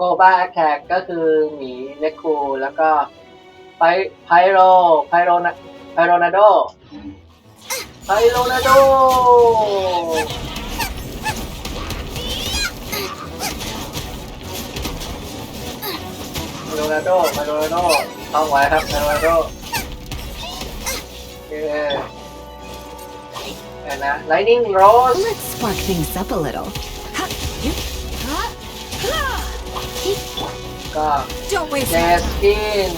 โกบาแท็กก็คือหมีเนคูแล้วก็ไพไพโรไพโรนาไพโรนาโดไพโรนาโดไพโรนาโดไพโรนาโดต้องไว้ครับไพโรนาโดเออนะ Lightning Rose Let's spark things up a little. Ha, you- ha, ha. ก็ Don't waste เจสกิน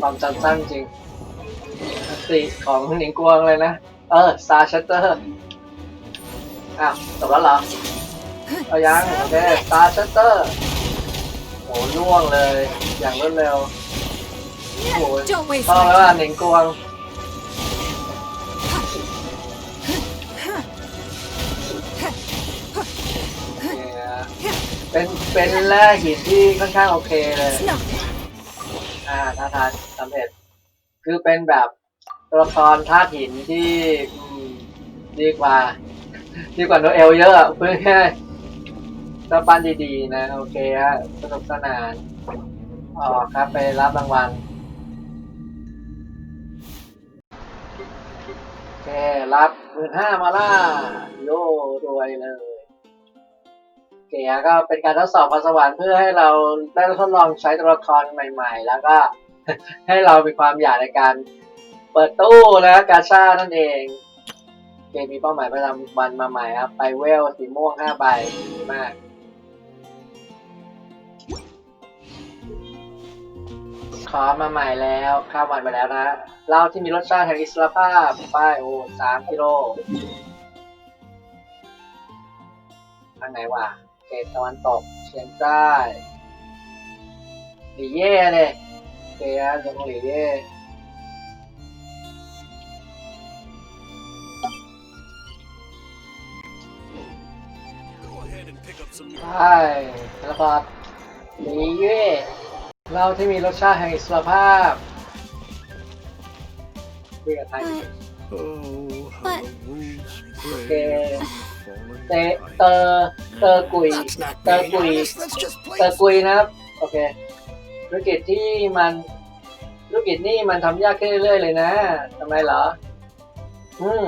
ความจำสั้นจริงสติของหนิงกวงเลยนะ เออ ซาชัตเตอร์ อ้าวจบแล้วเหรอ เอายังโอเค ซาชัตเตอร์โหล่วงเลย อย่างรวดเร็ว Don't waste ต้อง my แล้วล่ะหนิงกวง เนี่ยเป็นเป็นแร่หินที่ค่อนข้างโอเคเลย Snuff. อ่าท้าทายสำเร็จ คือเป็นแบบตัวละครธาตุหินที่อืมดีกว่า ดีกว่าโนเอลเยอะเพื่อแค่ก็ปั้นดีๆนะ โอเคฮะสนุกสนานอ๋อครับไปรับรางวัล ครับหมื่นห้ามาล่าโย่รวยเลยเคฮะก็เป็นการทดสอบพรสวรรค์เพื่อให้เราได้ทดลองใช้ตัวละครใหม่ ๆ แล้วก็ให้เรามีความอยากในการเปิดตู้นะกาชานั่นเองเกมมีเป้าหมายประจำวันมาใหม่ครับ ไปเวลสีม่วงห้าใบดีมาก ขอมาใหม่แล้วข้ามวันไปแล้วนะเหล้าที่มีรสชาติแห่งอิสรภาพป้ายโอ้สามกิโลทางไหนวะเขตตะวันตกเฉียงใต้หลีเย่เลยโอเคนะตรงหลีเย่ใช่แล้วก็หลีเย่ เหล้าที่มีรสชาติแห่งอิสรภาพคุยกับไทย But Oh, how But- the wolves Okay. prey fallen เตเตอร์เตอร์กุย That's not เตอร์ being กุย honest. That's just เตอร์ plain กุยนะครับ โอเค ธุรกิจที่มันธุรกิจนี่มันทำยากขึ้นเรื่อยๆเลยนะทำไมเหรอ อืม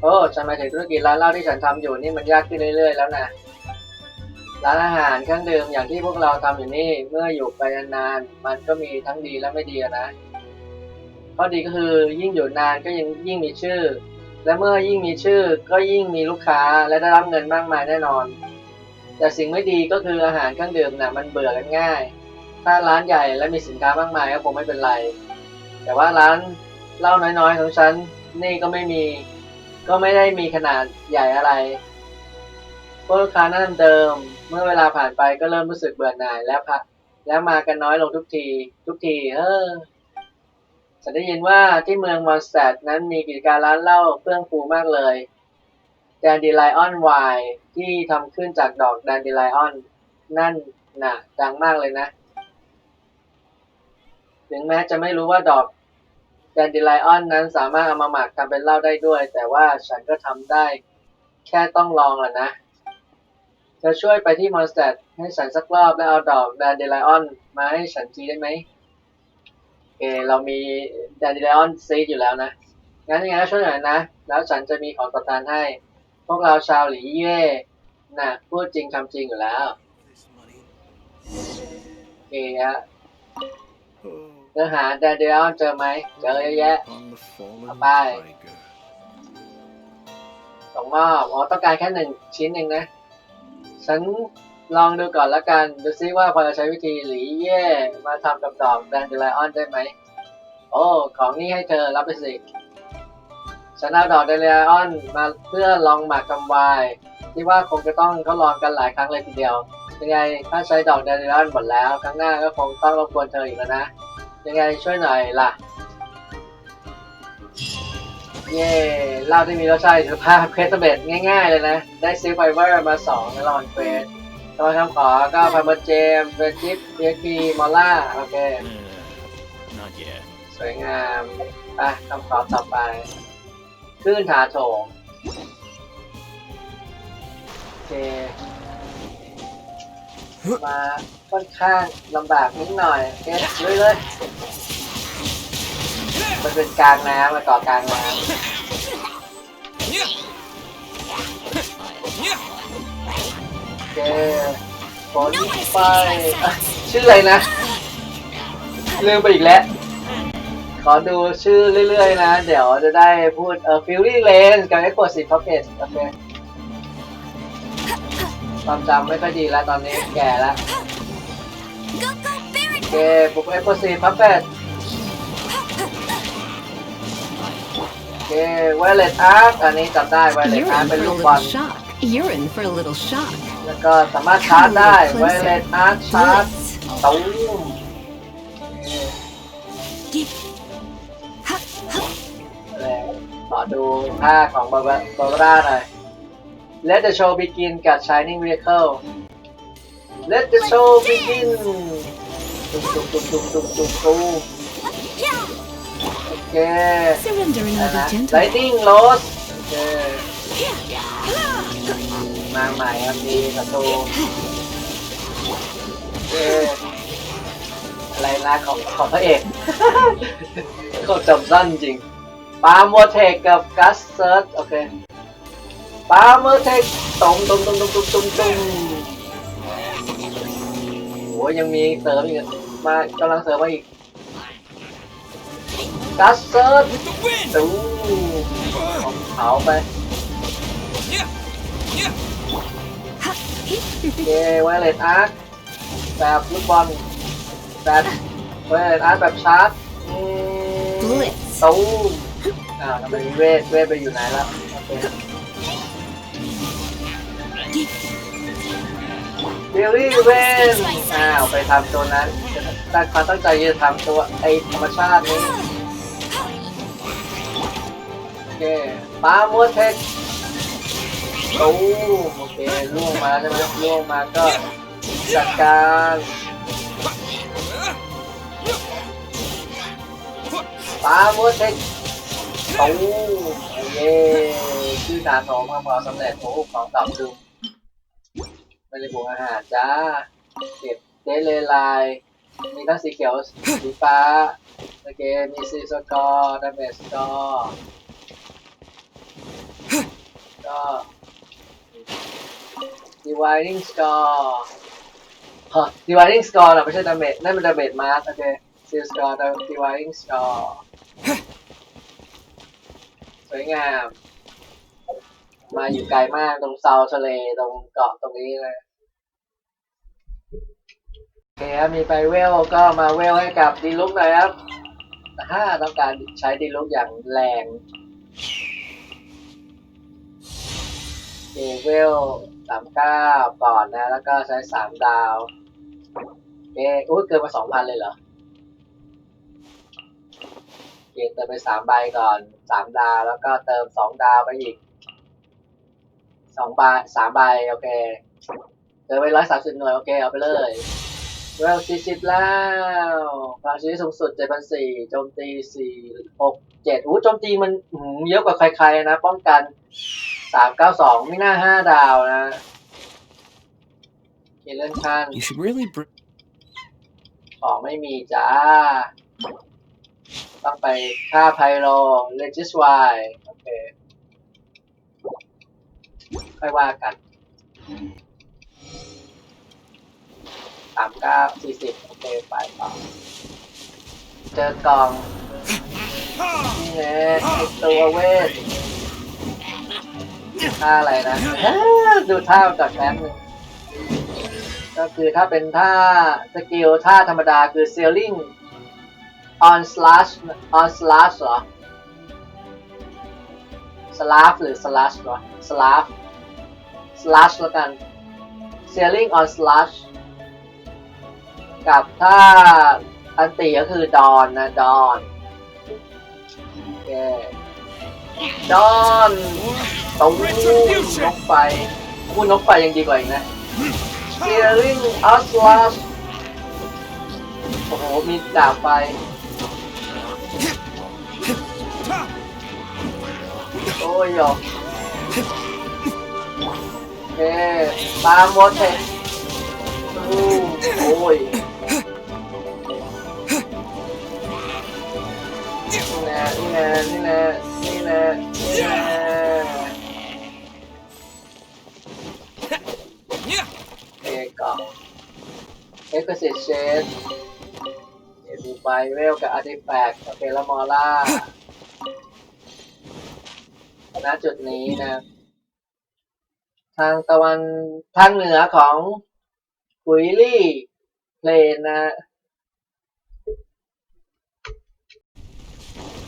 โอ้ฉันหมายถึงธุรกิจร้านเหล้าที่ฉันทำอยู่นี่มันยากขึ้นเรื่อยๆแล้วนะ ร้านอาหารเครื่องดื่มอย่างที่พวกเราทำอยู่นี่เมื่ออยู่ไปนานๆมันก็มีทั้งดีและไม่ดีอะนะข้อดีก็คือยิ่งอยู่นานก็ยิ่งยิ่งมีชื่อ และเมื่อยิ่งมีชื่อก็ยิ่งมีลูกค้าและได้รับเงินมากมายแน่นอน แต่สิ่งไม่ดีก็คืออาหารเครื่องดื่มน่ะมันเบื่อกันง่าย ถ้าร้านใหญ่และมีสินค้ามากมายก็คงไม่เป็นไร แต่ว่าร้านเหล้าน้อยๆของฉันนี่ก็ไม่มีก็ไม่ได้มีขนาดใหญ่อะไรพวกลูกค้านั่นเดิม เมื่อเวลาผ่านไปก็เริ่มรู้สึกเบื่อหน่ายแล้วพักแล้วมากันน้อยลงทุกที ทุกที เออฉันได้ยินว่าที่เมืองมอนสเตดนั้นมีกิจการร้านเหล้าเฟื่องฟูมากเลยแดนดีไลออนไวน์ที่ทำขึ้นจากดอกแดนดีไลออนนั่นน่ะ ดังมากเลยนะ ถึงแม้จะไม่รู้ว่าดอกแดนดิไลออนนั้นสามารถเอามาหมักทำเป็นเหล้าได้ด้วย แต่ว่าฉันก็ทำได้ แค่ต้องลองแหละนะ เธอช่วยไปที่มอนสเตดให้ฉันสักรอบแล้วเอาดอกแดนเดิไลออนมาให้ฉันทีได้ไหมโอเคเรามีแดนเดิไลออนซีอยู่แล้วนะ งั้นยังไงก็ช่วยหน่อยนะ แล้วฉันจะมีของตอบแทนให้ พวกเราชาวหลีเย่น่ะพูดจริงทำจริงอยู่แล้วโอเคฮะเนื้อหาแดนเดิไลออนเจอไหมเจอเยอะแยะ on the fallen Bye. tiger. ส่งมอบอ๋อต้องการแค่หนึ่งชิ้นเองนะ ฉันลองดูก่อนละกัน ดูซิว่าพอจะใช้วิธีหลีเย่มาทำกับดอกแดนเดลออนได้ไหม โอ้ ของนี่ให้เธอรับไปสิ ฉันเอาดอกแดนเดลออนมาเพื่อลองหมักกำไวายที่ว่าคงจะต้องทดลองกันหลายครั้งเลยทีเดียว ยังไงถ้าใช้ดอกแดนเดลออนหมดแล้ว ครั้งหน้าก็คงต้องรบกวนเธออีกแล้วนะ ยังไงช่วยหน่อยล่ะ เย่เหล้าที่มีรสชาติสุภาพเควสเบดง่าย ๆ เลยนะ ได้ซิลไฟเวอร์มาสองในรอนเควสตอนคำขอก็พาร์เมอร์เจมเวจิปเบียกีมอลล่า โอเค not yet. สวยงามไปคำตอต่อไปคลื่นถาโถมโอเค มาค่อนข้างลำบากนิดหน่อยโอเคลุยเลย มันเป็นกลางน้ำมาต่อกลางน้ำโอเคฝนไปชื่ออะไรนะลืมไปอีกแล้ว ขอดูชื่อเรื่อยๆนะ เดี๋ยวจะได้พูดเออฟิลลี่เลนกับ e x p o s i t e Puppet โอเคความจำไม่ค่อยดีแล้วตอนนี้แก่แล้วโอเคปุ๊บ e x p o s i t e Puppet โอ เค Violet Arc อันนี้จำได้ Violet You're Arc in เป็น for a ลูกบอล little shock. You're in for a little shock. แล้วก็สามารถชาร์จได้ Violet Arc ชาร์จ Blitz. ตูม Deep. Ha, ha. อะไรขอดูผ้าของบาบาบาบาร่าหน่อย Let the show begin กับ Shining Vehicle Let the show begin ตุ้มตุ้มตุ้มตุ้มตุ้มตุ้มตุ้ม Yeah. โอ เค Surrender and นะ you'll ฮะ be gentle. Lightning Rose โอเค Ah. มาใหม่ครับมีศัตรูโอเคอะไรนะของของพระเอกเขาจำสั้นจริงปาโมเทคกับกัสเซิร์โอเคปาโมเทคตรงตรงตรงตรงตรงตรงตรงโอ้ยยังมีเสริมอีกมากำลังเสริมมาอีก กัสเซิร์ตูเผาไป Ha. โอเคไวเลตอาร์ตแบบลูกบอลแบบไวเลตอาร์ตแบบชาร์จอืม Blitz. ตูมอ้าวทำไมมีเวทเวทไปอยู่ไหนแล้วโอเคบิลลี่เวนอ้าวไปทำตัวนั้นตั้งความตั้งใจจะทำตัวไอธรรมชาตินี้โอ เคปาโมเทคตูมโอเคล่วงมาใช่ไหมล่วงมาก็จัดการปาโมเทคโอ้เย่ชื่อนาโทมาพอสำเร็จโอ้ของตอบดึงไม่ได้บวกอาหารจ้าเก็บเดเลลน์มีทั้งสีเขียวสีฟ้าโอเคมีซีสกอร์ดาเมจสกอร์ ก็ dividing score ฮะ dividing score นะไม่ใช่ดาเมจนั่นเป็นดาเมจมาร์โอเคซีสกอร์ dividing score สวยงาม มาอยู่ไกลมากตรงเซาทะเลตรงเกาะตรงนี้เลยโอเคครับมีไปเวลก็มาเวลให้กับดีลุกหน่อยครับถ้าต้องการใช้ดีลุกอย่างแรง โอเคเวลสามเก้าก่อนนะ แล้วก็ใช้สามดาวโอเคอุ้ยเกินมาสองพันเลยเหรอเกเติมไปสามใบก่อนสามดาว แล้วก็เติมสองดาวไปอีกสองใบสามใบโอเค เติมไปร้อยสามสิบหน่วยโอเคเอาไปเลยเวลสี่สิบแล้วพลังชีวิตสูงสุดเจ็ดพันสี่โจมตีสี่หกเจ็ดอู้โจมตีมันหืมเยอะกว่าใครๆนะ ป้องกัน สามเก้าสองไม่น่าห้าดาวนะโอเคเลื่อนขั้น You should really bring. ของไม่มีจ้า ต้องไปค่าไพโลเลจิสวายโอเคค่อยว่ากันสามเก้าสี่สิบโอเคไปต่อเจอกล่องนี่ไงไอตัวเวท ท่าอะไรนะดูท่าจากแป๊บนึงก็คือถ้าเป็นท่าสกิลท่าธรรมดาคือ sealing on slash on slash เหรอ slash หรือ slash วะ slash slash แล้วกัน sealing on slash กับถ้าอันติก็คือ dawn นะ dawn โอเค ดอนตูนกไปคู่นกไปยังดีกว่าอีกนะเซียริงอัสวาโอ้โห มีดาบไปโอ้ยหยอกเคตามวอเทโอ้ยนี่แน่นี่แน่นี่แน่ นี่แน่นี่แน่เอกล่องเอ็กซ์เซชเชนเอดูไบเวลกับอาร์ติแฟกต์เคแล้วมอล่าณจุดนี้นะ ทางตะวันทางเหนือของกุยลี่เพลนนะ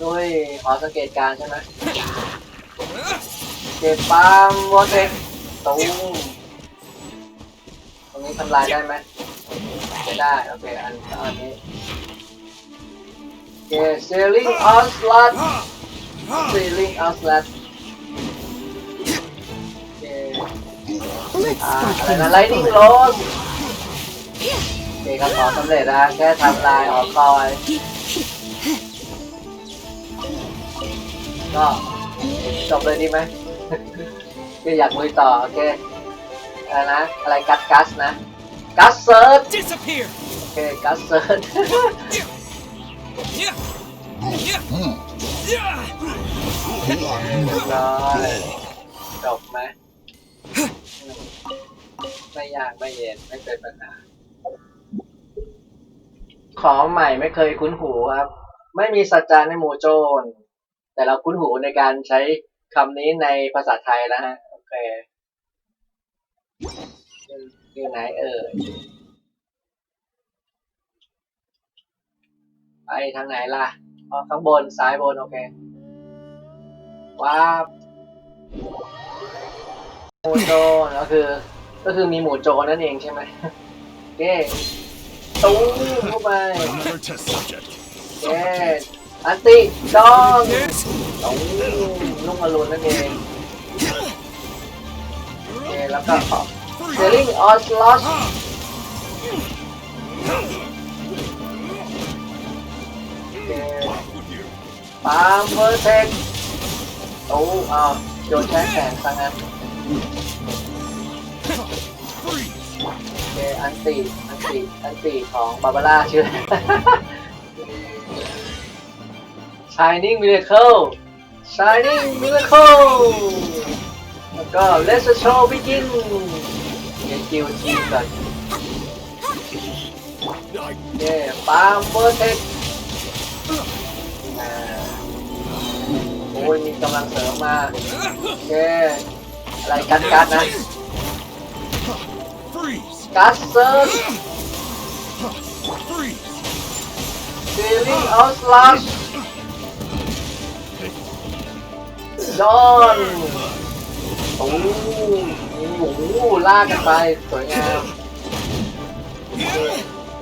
ด้วยหอสังเกตการใช่ไหมเก็บปามวอเทคตูมตรงนี้ทำลายได้ไหมไม่ได้ โอเค อันอันนี้โอเค sailing on slot sailing on slot โอเค Let's อ่า start อะไรนะ lightning first. rod โอเคครับขอสำเร็จนะแค่ทำลายออกคอย ก็จบเลยดีไหมก็อยากลุยต่อโอเคอะไรนะอะไรกัสกัสนะกัสเซิร์ช Disappear! โอเคกัสเซิร์ช Yeah! Yeah! Yeah! ร้อยจบไหมไม่ยากไม่เย็นไม่เป็นปัญหาของใหม่ไม่เคยคุ้นหูครับ ไม่มีสัจจาในหมู่โจร แต่เราคุ้นหูในการใช้คำนี้ในภาษาไทยแล้วฮะโอเคอยู่ไหนเอ่ยไปทางไหนล่ะอ๋อข้างบนซ้ายบนโอเคว้าบหมูโจรก็คือ ก็คือมีหมูโจรนั่นเองใช่ไหมโอเคตู้มเข้าไป Another test subject. โอเค อันติดองตู้มลูกมารุนนั่นเองโอเคแล้วก็ขอเซลิงออสลอสปาล์มเวอร์เทคโอ้อ้าวโดนแช่แข็งซะงั้นโอเคอันติอันติอันติของบาบาร่าชื่อ Shining Miracle Shining Miracle แล้วก็ Let's the show begin เดี๋ยวคิวทีมก่อนเย้ปาล์มเวอร์เทคโอ้ยมีกำลังเสริมมาโอเคอะไรกันกันนะ Freeze. กัสเซิร์ช Freeze. Feeling out slash จอนโอ้โหโอ้โหลากกันไป สวยงาม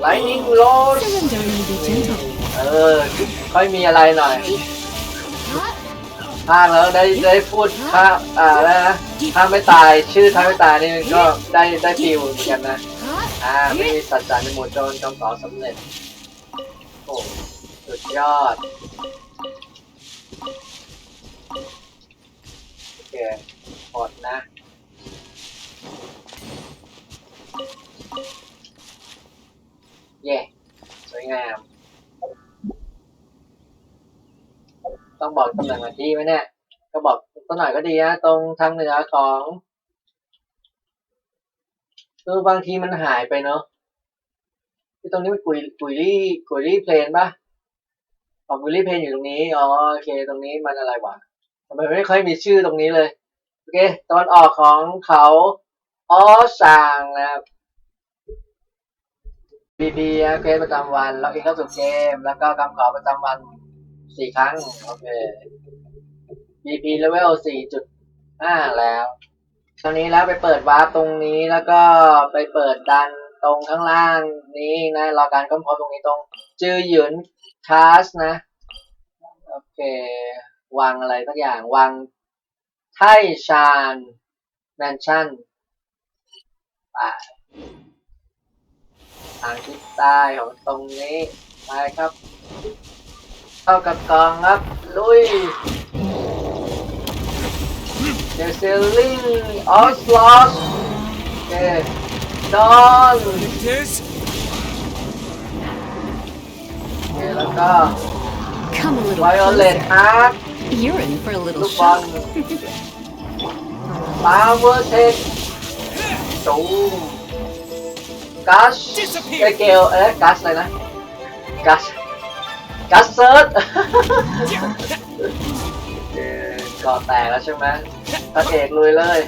Lightning Rod Surrender and be gentle. เออ ค่อยมีอะไรหน่อยภาคแล้วได้ได้พูดภาอ่าอะไรนะถ้าไม่ตายชื่อถ้าไม่ตายนี่ก็ได้ได้ฟิลเหมือนกันนะ อ่าไม่มีสัจจะในหมู่โจรจำต่อสำเร็จ โอ้สุดยอด โอเคหมดนะเย่สวยงาม ต้องบอกตำแหน่งวันที่ไหมเนี่ย ก็บอกต้นหน่อยก็ดีนะตรงทางเหนือของคือบางทีมันหายไปเนาะที่ตรงนี้มันกุยกุยลี่กุยลี่เพลนปะอ๋อกุยลี่เพลนอยู่ตรงนี้ อ๋อโอเค ตรงนี้มันอะไรวะ ทำไมไม่ค่อยมีชื่อตรงนี้เลย โอเค ตอนออกของเขาออสางนะครับบีบีเควสประจำวันล็อกอินเข้าสู่เกม แล้วก็คำขอประจำวันสี่ครั้ง โอเค BP level 4.5แล้ว ตอนนี้แล้วไปเปิดวาร์ปตรงนี้แล้วก็ไปเปิดดันตรงข้างล่างนี้นะ รอการค้นพบตรงนี้ตรง จือหยุนคาสนะ โอเค วางอะไรสักอย่างวางไทชานแมนชั่นไปทางทิศใต้ของตรงนี้ไปครับ เข้ากับกองครับ ลุยเดซิลลิงออสลอสโอเคดอน This โอเคแล้วก็ Come a little ไวโอเลต closer. อาร์ You're in for a ลู little กบอล shock. ปาเวอร์เทคตูมกัสเอเกลเอ๊ะกัสอะไรนะกัสกัสเซิร์ดก่อแตกแล้วใช่ไหมพระเอกลุยเลย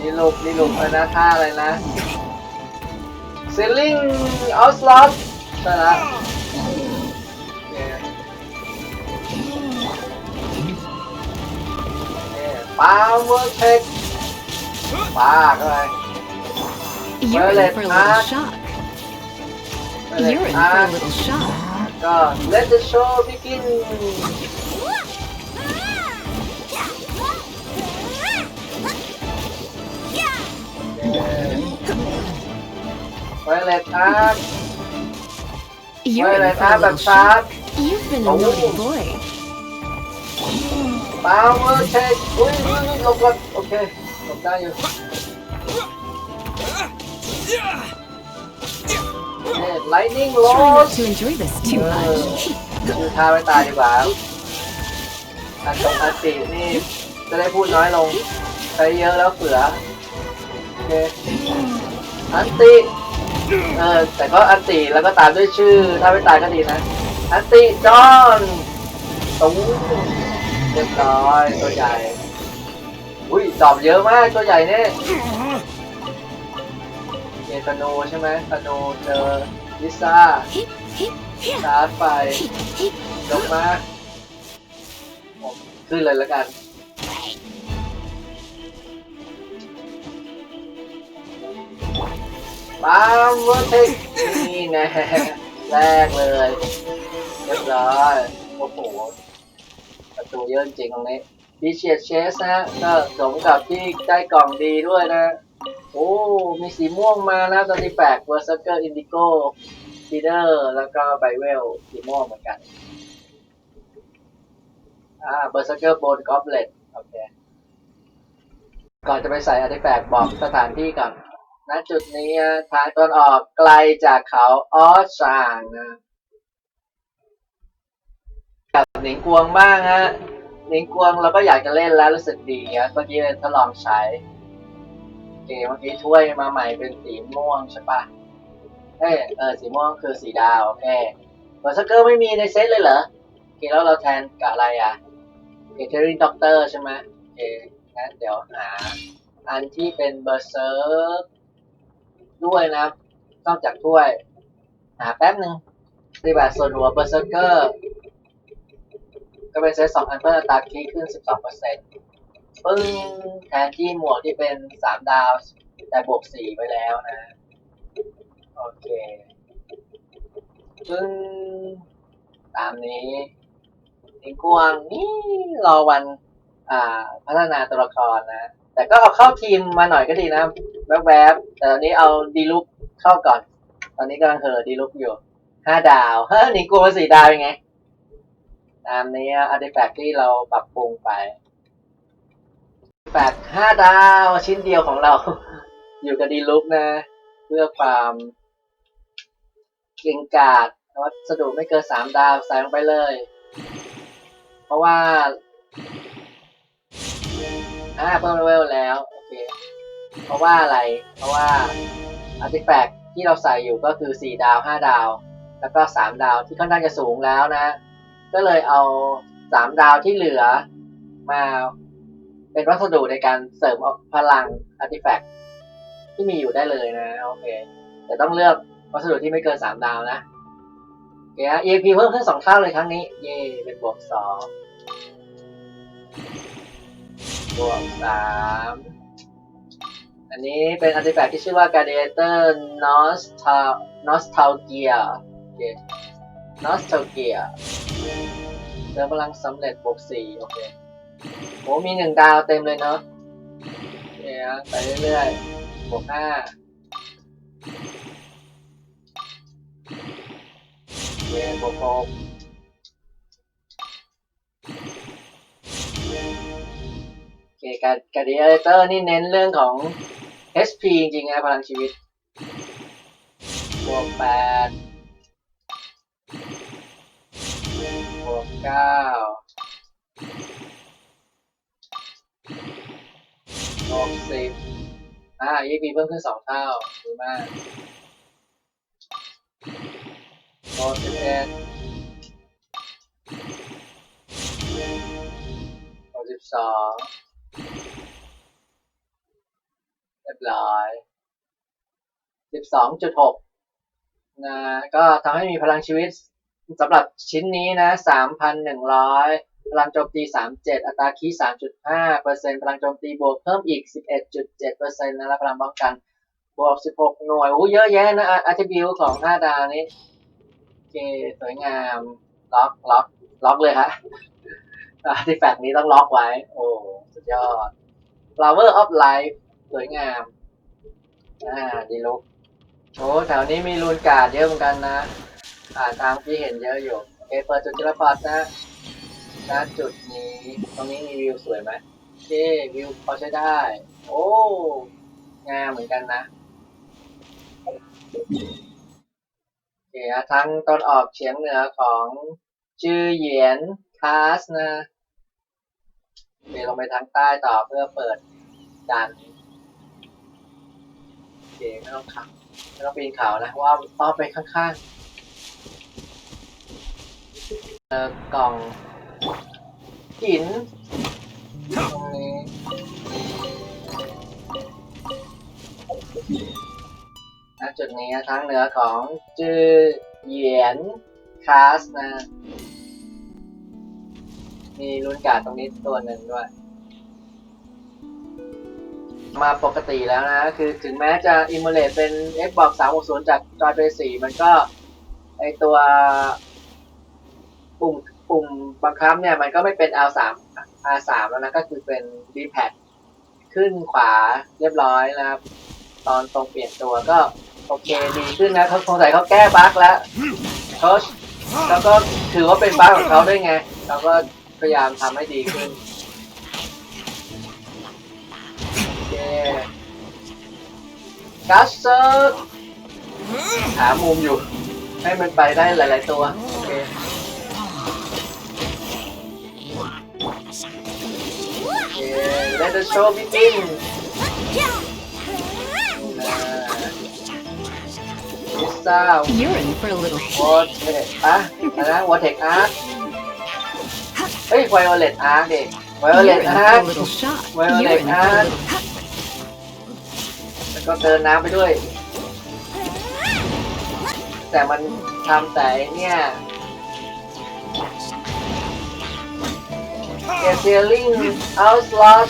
นี่ลูกนี่ลูกอะไรนะท่าอะไรนะเซลลิงออสลอต ใช่แล้วโอเคปาเวอร์เทคปาเข้าไป You're Well, in it for a little are- shock. ไปเลย You're in อะ for a little shock. ก็ let the show begin ไว เลตอาร์ You're in Well, for a I'm little a shock. You've been a Oh. naughty boy. ปาเวอร์เทคอุ้ยอุ้ยอุ้ยหลบก่อนโอเคหลบได้อยู่เฮ้ไลนิ่งโล Try not ส to enjoy this too much. ดูท่าไว้ตายดีกว่าอันตรงอันตินี่จะได้พูดน้อยลงใช้เยอะแล้วเสือโอเคอันติ เออแต่ก็อันติแล้วก็ตามด้วยชื่อ ถ้าไม่ตายก็ดีนะ อันติจอนตู้เรียบร้อยตัวใหญ่ อุ้ยตอบเยอะมากตัวใหญ่เนี่ยเยตโนใช่ไหมตโนเจอลิซ่าชาร์จไฟ hip, hip. ลงมาผมขึ้นเลยแล้วกัน ปาเวอร์เทคนี่แน่แรกเลยเรียบร้อยโอ้โหประตูเยอะจริงตรงนี้ดีเชียเชสนะก็สมกับที่ได้กล่องดีด้วยนะ โอ้ มีสีม่วงมานะตอนที่แปลกเวอร์ซเกอร์อินดิโก้ฟีเดอร์แล้วก็ไบเวลสีม่วงเหมือนกันอ่าเบอร์ซเกอร์โบนกอบเลตโอเคก่อนจะไปใส่อาร์ติแฟกต์บอกสถานที่ก่อน ณจุดนี้ทางตอนออกไกลจากเขาออสซางนะกับหนิงกวงบ้างฮะหนิงกวงเราก็อยากจะเล่นแล้วรู้สึกดีอะเมื่อกี้ทดลองใช้โอเคเมื่อกี้ถ้วยมาใหม่เป็นสีม่วงใช่ปะเอยเออสีม่วงคือสีดาวโอเคบอร์ซเกอร์ไม่มีในเซตเลยเหรอโอเคแล้วเราแทนกับอะไรอะเกเทอริงด็อกเตอร์ใช่ไหมโอเคงั้นเดี๋ยวหาอันที่เป็นเบอร์เซอร์ ด้วยนะนอกจากถ้วยหาแป๊บหนึ่งปฏิบัติส่วนหัวเบอร์เซอร์เกอร์ก็เป็นเซตสองอันเพิ่มอัตราคีขึ้น12%ปึ้งแทนที่หมวกที่เป็น3ดาว แต่บวก4ไปแล้วนะ โอเค ปึ้ง ตามนี้ลิงกวางนี่รอวัน อ่า พัฒนาตัวละครนะ แต่ก็เอาเข้าทีมมาหน่อยก็ดีนะแวบๆแต่ตอนนี้เอาดีลุกเข้าก่อน ตอนนี้กำลังเหอดีลุกอยู่ห้าดาวเฮ้ยนิงกลัวมาสี่ดาวยังไง ตามนี้อาร์ติแฟกที่เราปรับปรุงไปแฟกห้าดาวชิ้นเดียวของเรา อยู่กับดีลุกนะ เพื่อความเก่งกาจวัสดุไม่เกินสามดาวใส่ลงไปเลย เพราะว่า อ่าเพิ่มเลเวลแล้วโอเคเพราะว่าอะไร เพราะว่าอาร์ติแฟกที่เราใส่อยู่ก็คือ 4 ดาว 5 ดาว แล้วก็ 3 ดาวที่ค่อนข้างจะสูงแล้วนะ ก็เลยเอา 3 ดาวที่เหลือมาเป็นวัสดุในการเสริมพลังอาร์ติแฟกที่มีอยู่ได้เลยนะโอเค แต่ต้องเลือกวัสดุที่ไม่เกิน 3 ดาวนะโอเคฮะ EMP เพิ่มขึ้น2เท่าเลยครั้งนี้ เย่เป็นบวก2 บวกสามอันนี้เป็นอาร์ติแฟกต์ที่ชื่อว่า Gladiator Nostal Nostalgia โอเค Nostalgia เติมพลังสำเร็จบวกสี่โอเคโหมีหนึ่งดาวเต็มเลยเนาะโอเคฮะไปเรื่อยๆบวกห้าโอเคบวกหก การการดีเตอร์นี่เน้นเรื่องของ HP จริงๆนะพลังชีวิต บวกแปดบวกเก้าบวกสิบอ่า EP เพิ่มขึ้นสองเท่าดีมากบวกสิบเอ็ดบวกสิบสอง เรียบร้อยสิบสองจุดหกนะ ก็ทำให้มีพลังชีวิตสำหรับชิ้นนี้นะสามพันหนึ่งร้อยพลังโจมตีสามเจ็ดอัตราคีสามจุดห้าเปอร์เซ็นต์พลังโจมตีบวกเพิ่มอีกสิบเอ็ดจุดเจ็ดเปอร์เซ็นต์นะแล้วพลังป้องกัน บวกสิบหกหน่วยโอ้เยอะแยะนะอาร์ติบิวของหน้าดาวนี้โอเคสวยงาม ล็อกล็อกล็อกเลยฮะอาร์ติแฟกต์นี้ต้องล็อกไว้ โอ้ สุดยอด flower of life สวยงาม อ่า ดีลุกโอ้แถวนี้มีรูนการ์ดเยอะเหมือนกันนะ อ่าตามที่เห็นเยอะอยู่โอเคเปิดจุดจิรพอดนะณจุดนี้ ตรงนี้มีวิวสวยไหมโอเควิวพอใช้ได้ โอ้ งามเหมือนกันนะโอเคฮะทางตอนออกเฉียงเหนือของจือเหยียนคาสนะโอเคลงไปทางใต้ต่อเพื่อเปิดดัน ไม่ต้องขับไม่ต้องปีนเขานะเพราะว่าต้อไปข้างๆเจอกล่องหินตรงนี้ณจุดนี้ทางเหนือของจือเหยียนคาสนะ มีลุ้นการ์ดตรงนี้ตัวหนึ่งด้วย มาปกติแล้วนะ คือถึงแม้จะอิมูเลตเป็น Xbox 360 จากจอยเพย์4มันก็ไอตัวปุ่มปุ่มบังคับเนี่ยมันก็ไม่เป็น L3 R3 แล้วนะก็คือเป็น D-pad ขึ้นขวาเรียบร้อยนะครับ ตอนตรงเปลี่ยนตัวก็โอเคดีขึ้นนะเขาสงสัยเขาแก้บั๊กแล้วเขาแล้วก็ถือว่าเป็นบั๊กของเขาด้วยไงเขาก็พยายามทำให้ดีขึ้น กัสเซอร์หามุมอยู่ ให้มันไปได้หลาย ๆ ตัว โอเคโอเค let the show begin พิซซ่า You're in for a little วอเทคอะอะไรนะวอเทคอาร์เฮ้ยไวโอเลตอาร์เด็กไวโอเล You're ต in อา for ร์ a little shock. Well, You're in like, for a ah. little แล้ว ก็เติมน้ำไปด้วย แต่มันทำแต่เนี่ยเอเซลลิงเอาสลอต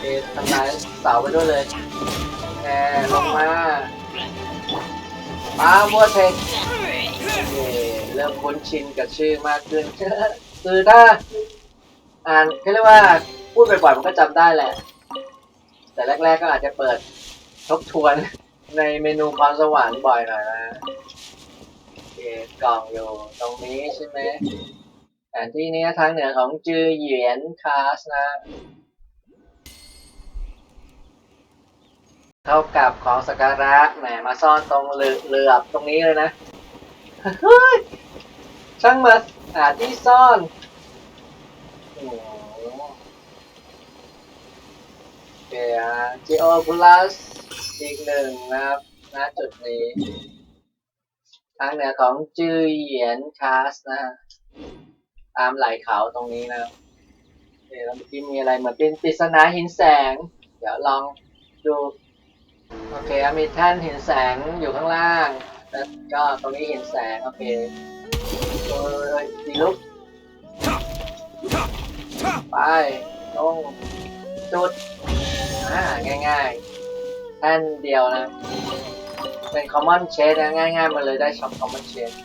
เอทำลายเสาไปด้วยเลยแหมลงมาปาบัวเทคเอ่อเริ่มคุ้นชินกับชื่อมากขึ้นคือถ้าอ่านเขาเรียกว่าพูดบ่อยๆมันก็จำได้แหละ แต่แรก ๆ ก็อาจจะเปิดทบทวนในเมนูพรสวรรค์บ่อยหน่อยนะโอเคกล่องอยู่ตรงนี้ใช่ไหมแผนที่นี้ทางเหนือของจือเหยียนคาสนะ เท่ากับของสการะแหมมาซ่อนตรงเรือเรือตรงนี้เลยนะช่างมาหาที่ซ่อนโอ้ โอเคอะ Geoculus อีกหนึ่งนะครับณจุดนี้ทางเหนือของจือเหยียนคาสนะฮะตามไหล่เขาตรงนี้นะครับโอเคแล้วเมื่อกี้มีอะไรเหมือนเป็นปริศนาหินแสง เดี๋ยวลองดู โอเคมีแท่นหินแสงอยู่ข้างล่าง แล้วก็ตรงนี้เห็นแสง โอเคโอ้ยดีลุกไปลงจุด อ่าง่ายๆแท่นเดียวนะ เป็น common shade นะง่ายๆมาเลยได้ช็อป common shade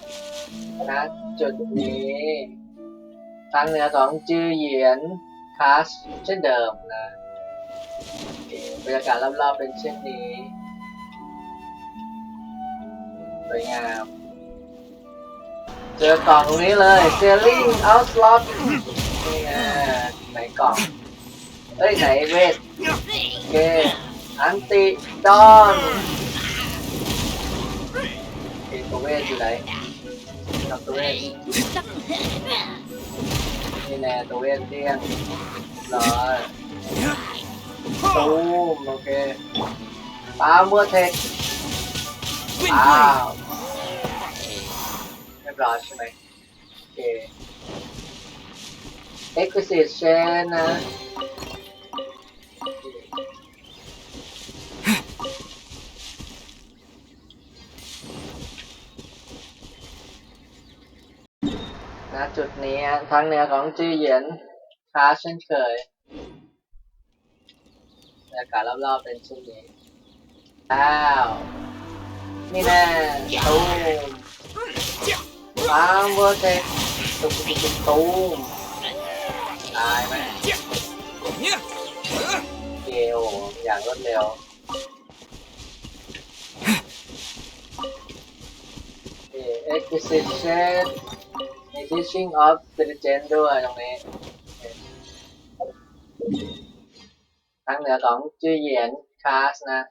นะ จุดนี้ทางเหนือของจือเหยียนคาสเช่นเดิมนะบรรยากาศรอบๆเป็นเช่นนี้สวยงาม เจอกล่องตรงนี้เลย Sailing Out Slot นี่ไงกล่องเอ้ย ไหนเวทโอเคอันติดอนเอตัวเวทอยู่ไหนเวท เตี้ยงร้อยตูมโอเคปาเมื่อเทค Wind อ้า blade. วเรียบร้อยใช่ไหมโอเค Exquisite Chain นะ ณจุดนี้ทางเหนือของจือเหยียนค้าเช่นเคยบรรยากาศรอบๆเป็นเช่นนี้อ้าวนี่แน่ตูมปามเวอร์เทคตุกตุกตุกตูมตายไหม Yeah. Uh, เกลอย่างรวดเร็วเอ่อ acquisition มี teaching of diligence ด้วยตรงนี้ ทางเหนือของจือเหยียนคลาสนะ